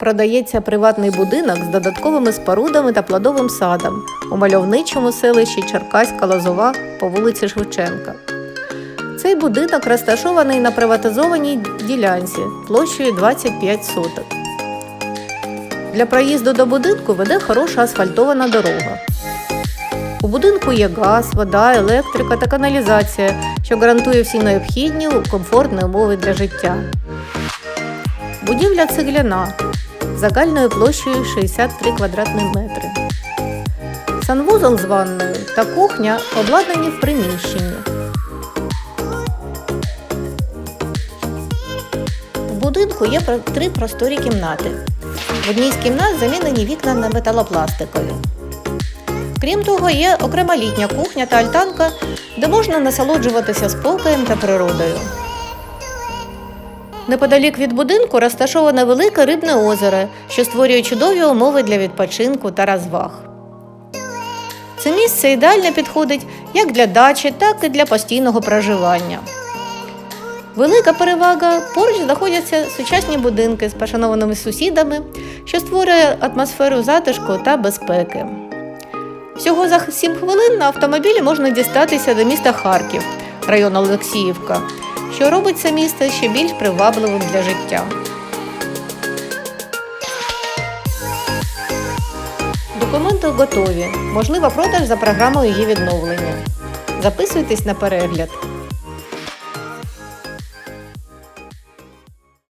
Продається приватний будинок з додатковими спорудами та плодовим садом у мальовничому селищі Черкаська Лозова по вулиці Шевченка. Цей будинок розташований на приватизованій ділянці площею 25 соток. Для проїзду до будинку веде хороша асфальтована дорога. У будинку є газ, вода, електрика та каналізація, що гарантує всі необхідні комфортні умови для життя. Будівля цегляна загальною площею 63 квадратні метри. Санвузол з ванною та кухня обладнані в приміщенні. В будинку є три просторі кімнати. В одній з кімнат замінені вікна на металопластикові. Крім того, є окрема літня кухня та альтанка, де можна насолоджуватися спокоєм та природою. Неподалік від будинку розташоване велике рибне озеро, що створює чудові умови для відпочинку та розваг. Це місце ідеально підходить як для дачі, так і для постійного проживання. Велика перевага поруч знаходяться сучасні будинки з пошанованими сусідами, що створює атмосферу затишку та безпеки. Всього за 7 хвилин на автомобілі можна дістатися до міста Харків, район Олексіївка, що робить це місто ще більш привабливим для життя. Документи готові. Можлива продаж за програмою її відновлення. Записуйтесь на перегляд.